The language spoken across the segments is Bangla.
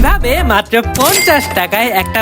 Viva মাত্র পঞ্চাশ টাকায় একটা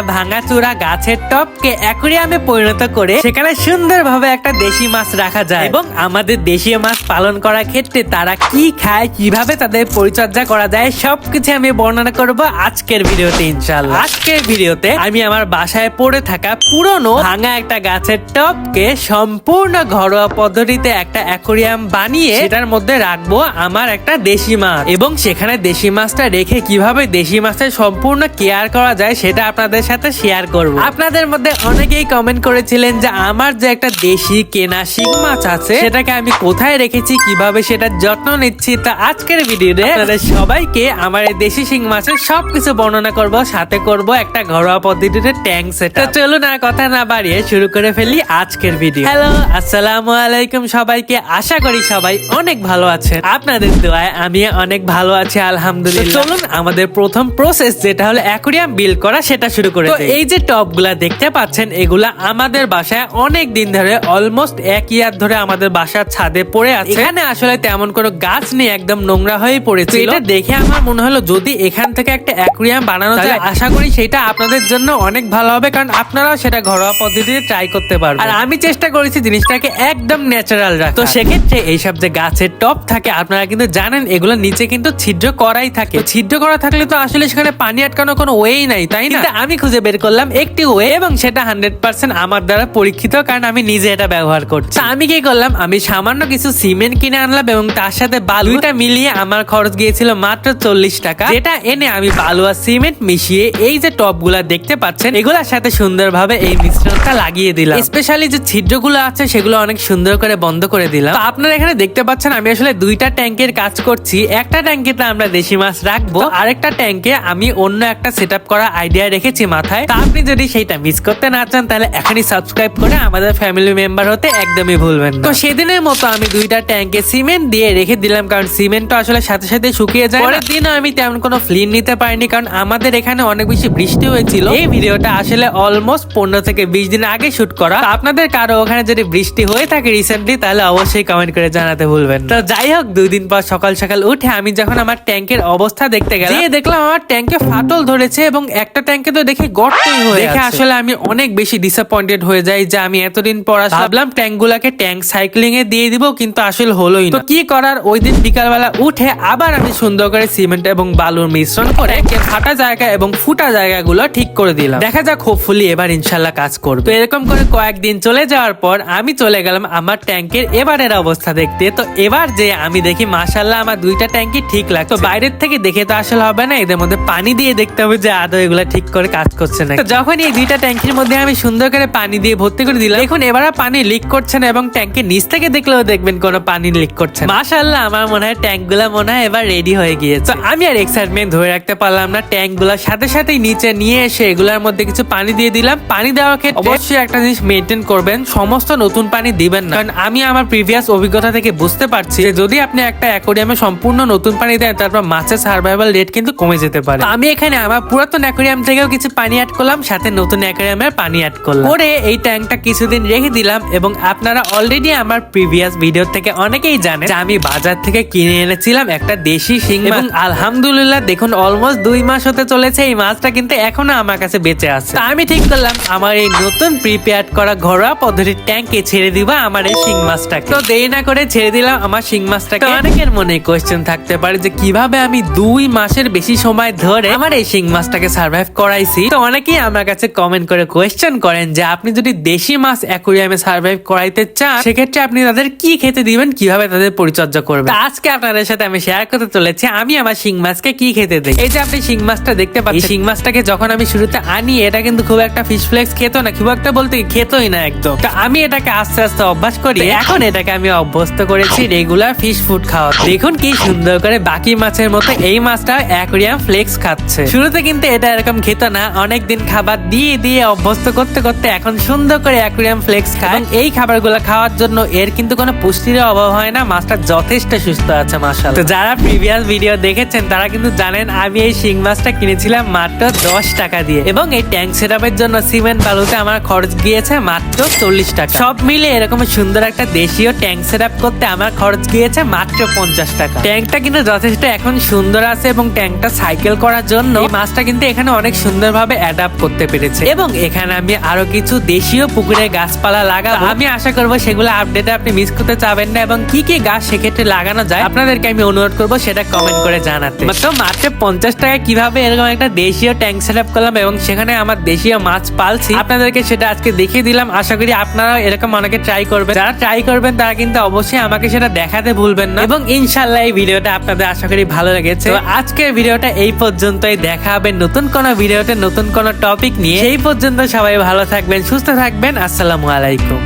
গাছের টপকে অ্যাকুরিয়ামে পরিণত করে সেখানে সুন্দরভাবে একটা দেশি মাছ রাখা যায়। এবং আমাদের দেশীয় মাছ পালন করার ক্ষেত্রে তারা কি খায়, কীভাবে তাদের পরিচর্যা করা যায়, সবকিছু আমি বর্ণনা করব আজকের ভিডিওতে ইনশাল্লাহ আজকের ভিডিওতে আমি আমার বাসায় পড়ে থাকা পুরনো ভাঙা একটা গাছের টপকে সম্পূর্ণ ঘরোয়া পদ্ধতিতে একটা অ্যাকুরিয়াম বানিয়ে সেটার মধ্যে রাখব আমার একটা দেশি মাছ। এবং সেখানে দেশি মাছটা রেখে কীভাবে দেশি মাছের সম্পূর্ণ কেয়ার করা যায়, সেটা আপনাদের সাথে শেয়ার করব। আপনাদের মধ্যে অনেকেই কমেন্ট করেছিলেন যে, আমার যে একটা দেশি কেনা শিং মাছ আছে, সেটাকে আমি কোথায় রেখেছি, কীভাবে সেটার যত্ন নিচ্ছি, তা আজকের ভিডিওতে আপনাদের সবাইকে আমার এই দেশি শিং মাছের সবকিছু বর্ণনা করব, সাথে করব একটা ঘরোয়া পদ্ধতিতে ট্যাঙ্ক সেট চলুন আর কথা না বাড়িয়ে শুরু করে ফেলি আজকের ভিডিও হ্যালো আসসালামু আলাইকুম সবাইকে। আশা করি সবাই অনেক ভালো আছেন। আপনাদের দোয়ায় আমি অনেক ভালো আছি, আলহামদুলিল্লাহ। চলুন আমাদের প্রথম প্রসেস যেটা হলো অ্যাকুরিয়াম বিল করা সেটা শুরু করে এই যে টপগুলা দেখতে পাচ্ছেন এগুলা আমাদের বাসায় অনেক দিন ধরে অলমোস্ট এক ইয়ার ধরে আমাদের বাসার ছাদে পড়ে আছে। এখানে আসলে তেমন কোনো গাছ নেই একদম নোংরা হয়ে পড়েছে এটা দেখে আমার মনে হলো যদি এখান থেকে একটা অ্যাকুরিয়াম বানানো যায় আশা করি সেটা আপনাদের জন্য অনেক ভালো হবে কারণ আপনারাও সেটা ঘরোয়া পদ্ধতিতে ট্রাই করতে পারবেন। আর আমি চেষ্টা করেছি জিনিসটাকে একদম ন্যাচারাল রাখা তো সেক্ষেত্রে এইসব যে গাছের টপ থাকে আপনারা কিন্তু জানেন এগুলো নিচে কিন্তু ছিদ্র করাই থাকে। ছিদ্র করা থাকলে তো আসলে সেখানে পানি আটকানো কোনো ওয়েই নাই তাই না? আমি খুঁজে বের করলাম একটি ওয়ে এবং সেটা হান্ড্রেড পার্সেন্ট আমার দ্বারা পরীক্ষিত কারণ আমি নিজে এটা ব্যবহার করছি। আমি কি করলাম? আমি সামান্য কিছু সিমেন্ট কিনে আনলাম এবং তার সাথে বালুটা মিলিয়ে আমার খরচ গিয়েছিল মাত্র চল্লিশ টাকা। যেটা এনে আমি বালু আর সিমেন্ট মিশিয়ে এই যে টপগুলা দেখতে পাচ্ছেন এগুলার সাথে সুন্দরভাবে এই মিশ্রণটা লাগিয়ে দিলাম। স্পেশালি যে ছিদ্রগুলো আছে সেগুলো অনেক সুন্দর করে বন্ধ করে দিলাম। তো আপনারা এখানে দেখতে পাচ্ছেন আমি আসলে দুইটা ট্যাঙ্কের কাজ করছি। একটা ট্যাঙ্কেতে আমরা দেশি মাছ রাখব আরেকটা ট্যাঙ্কে আমি অন্য একটা সেট করা আইডিয়া রেখেছি মাথায়। তা আপনি যদি সেইটা মিস করতে না চান, তাহলে এখনই সাবস্ক্রাইব করে আমাদের ফ্যামিলি মেম্বার হতে একদমই ভুলবেন তো সেদিনের মতো আমি দুইটা ট্যাঙ্কে সিমেন্ট দিয়ে রেখে দিলাম, কারণ সিমেন্টটা আসলে সাথে সাথে শুকিয়ে যায় পরের দিন আমি তেমন কোনো ফ্লিন নিতে পারিনি, কারণ আমাদের এখানে অনেক বেশি বৃষ্টি হয়েছিল। এই ভিডিওটা আসলে অলমোস্ট পনেরো থেকে বিশ দিন আগে শুট করা। আপনাদের কারও ওখানে যদি বৃষ্টি হয়ে থাকে রিসেন্টলি তাহলে অবশ্যই কমেন্ট করে জানাতে ভুলবেন তো যাই হোক, দুই দিন পর সকাল সকাল উঠে আমি যখন আমার ট্যাঙ্কের অবস্থা দেখতে গেলাম দেখলাম আমার ট্যাঙ্কে ফাটল ধরেছে এবং একটা ট্যাঙ্কে তো দেখে গর্তই হয়ে দেখে আসলে আমি অনেক বেশি ডিসঅ্যাপয়েন্টেড হয়ে যাই যে আমি এতদিন পর ভাবলাম ট্যাঙ্ক গুলাকে ট্যাঙ্ক সাইক্লিং এ দিয়ে দিব কিন্তু আসলে হলোই না। তো কি করার? ওই দিন বিকালবেলা উঠে আবার আমি সুন্দর করে সিমেন্ট এবং বালুর মিশ্রণ করে ট্যাঙ্কের ফাটা জায়গা এবং ফুটা জায়গাগুলো ঠিক করে দিলাম। দেখা যাক হোপফুলি এবার ইনশাল্লাহ কাজ করবে। তো এরকম করে কয়েকদিন চলে যাওয়ার পর আমি চলে গেলাম আমার ট্যাঙ্কের এবারের অবস্থা দেখতে। তো এবার যে আমি দেখি মাসাল্লাহ আমার দুইটা ট্যাঙ্কি ঠিক লাগছে। তো বাইরের থেকে দেখে তো আসলে হবে না এদের মধ্যে পানি দিয়ে দেখতে হবে যে আদৌ এগুলা ঠিক করে কাজ করছে না যখন এই দুইটা ট্যাঙ্কির মধ্যে আমি সুন্দর করে পানি দিয়ে ভর্তি করে দিলাম এখন এবার পানি লিক করছে না এবং ট্যাঙ্কের নিচ থেকে দেখলেও দেখবেন কোনো পানি লিক করছে না। মাসাল্লাহ আমার মনে হয় ট্যাঙ্কগুলা মনে হয় এবার রেডি হয়ে গিয়েছে। আমি আর এক্সাইটমেন্ট ধরে রাখতে পারলাম না ট্যাঙ্কগুলার সাথে সাথেই নিচে নিয়ে এসে এগুলার মধ্যে কিছু পানি দিয়ে দিলাম। পানি দেওয়ার ক্ষেত্রে অবশ্যই একটা জিনিস মেনটেন করবেন, সমস্ত নতুন পানি দিবেন না। কারণ আমি আমার প্রিভিয়াস অভিজ্ঞতা থেকে বুঝতে পারছি যে যদি আপনি একটা অ্যাকোরিয়ামে সম্পূর্ণ নতুন পানি দেন, তারপর মাছের সার্ভাইভাল রেট কিন্তু কমে যেতে পারে। আমি এখানে আমার পুরাতন অ্যাকোরিয়াম থেকেও কিছু পানি অ্যাড করলাম সাথে নতুন অ্যাকোরিয়ামের পানি অ্যাড করলাম। করে এই ট্যাঙ্কটা কিছুদিন রেখে দিলাম এবং আপনারা অলরেডি আমার প্রিভিয়াস ভিডিও থেকে অনেকেই জানেন যে আমি বাজার থেকে কিনে এনেছিলাম একটা দেশি শিং এবং আলহামদুলিল্লাহ দেখুন অলমোস্ট দুই মাস হতে চলেছে এই মাছটা কিন্তু এখনও আমার কাছে বেঁচে আছে। আমি ঠিক করলাম আমার এই নতুন প্রিপেয়ার করা ঘরোয়া পদ্ধতির ট্যাঙ্কে ছেড়ে দিবা আমার এই শিং মাছটাকে। তো দেরি না করে ছেড়ে দিলাম আমার শিং মাছটাকে। অনেকের মনে কোয়েশ্চেন থাকতে পারে যে কীভাবে আমি দুই মাসের বেশি সময় ধরে আমার এই শিং মাছটাকে সার্ভাইভ করাইছি। তো অনেকেই আমার কাছে কমেন্ট করে কোয়েশ্চেন করেন যে আপনি যদি দেশি মাছ অ্যাকুরিয়ামে সার্ভাইভ করাইতে চান সেক্ষেত্রে আপনি তাদের কি খেতে দিবেন? কীভাবে তাদের পরিচর্যা করবেন? আজকে আপনাদের সাথে আমি শেয়ার করতে চলেছি। আমি আমার শিং মাছকে কি খেতে দিই? এই যে আপনি শিং মাছটা দেখতে পাচ্ছেন। শিং মাছটাকে যখন আমি শুরুতে আনি এটা কিন্তু খুব একটা ফিশ ফ্লেক্স খেত না। খুব একটা বলতে খেতই না একদম। তো আমি এটাকে আস্তে আস্তে অভ্যাস করি। এখন এটাকে আমি অভ্যস্ত করেছি রেগুলার ফিশ ফুড খাওয়া দেখুন কি সুন্দর করে বাকি মাছের মতো এই মাছটা অ্যাকোরিয়াম ফ্লেক্স খাচ্ছে। শুরুতে কিন্তু এটা এরকম খেত না। অনেকদিন খাবার দিয়ে দিয়ে অভ্যস্ত করতে করতে এখন সুন্দর করে অ্যাকোরিয়াম ফ্লেক্স খায়। এই খাবারগুলো খাওয়ার জন্য এর কিন্তু কোনো পুষ্টির অভাব হয় না। মাছটা যথেষ্ট সুস্থ আছে মাসাল তো যারা প্রিভিয়াস ভিডিও দেখেছেন তারা কিন্তু জানেন আমি এই শিং মাছটা কিনেছিলাম মাত্র দশ টাকা দিয়ে। এবং এই ট্যাঙ্ক সেটআপের জন্য সিমেন্ট বালুতে আমার খরচ গিয়েছে মাত্র চল্লিশ টাকা। সব মিলে এরকম সুন্দর একটা দেশীয় ট্যাঙ্ক সেটআপ করতে আমার খরচ গিয়েছে মাত্র পঞ্চাশ টাকা। ট্যাঙ্কটা কিন্তু যথেষ্ট এখন সুন্দর আছে এবং ট্যাঙ্কটা সাইকেল করার জন্য এই মাছটা কিন্তু এখানে অনেক সুন্দরভাবে অ্যাডাপ্ট করতে পেরেছে। এবং এখানে আমি আরও কিছু দেশীয় পুকুরে গাছপালা লাগাবো। আমি আশা করব সেগুলো আপডেটে আপনি মিস করতে চাবেন না এবং কি কি গাছ সেক্ষেত্রে লাগানো যায় আপনাদেরকে আমি অনুরোধ করব সেটা কমেন্ট করে জানাতে। তো মাত্র পঞ্চাশ টাকায় কীভাবে এরকম একটা দেশীয় ট্যাঙ্ক সেট আপ করলাম এবং সেখানে আমার দেশীয় মাছ পালছি, আপনাদেরকে সেটা আজকে দেখিয়ে দিলাম। আশা করি আপনারাও এরকম অনেকে ট্রাই করবেন। যারা ট্রাই করবেন, তারা কিন্তু অবশ্যই আমাকে সেটা দেখাতে ভুলবেন না। এবং ইনশাল্লাহ এই ভিডিওটা আপনাদের আশা করি ভালো লেগেছে। আজকের ভিডিওটা এই পর্যন্তই দেখা হবে নতুন কোনো ভিডিওতে, নতুন কোনো টপিক নিয়ে। সেই পর্যন্ত সবাই ভালো থাকবেন, সুস্থ থাকবেন। আসসালামু আলাইকুম।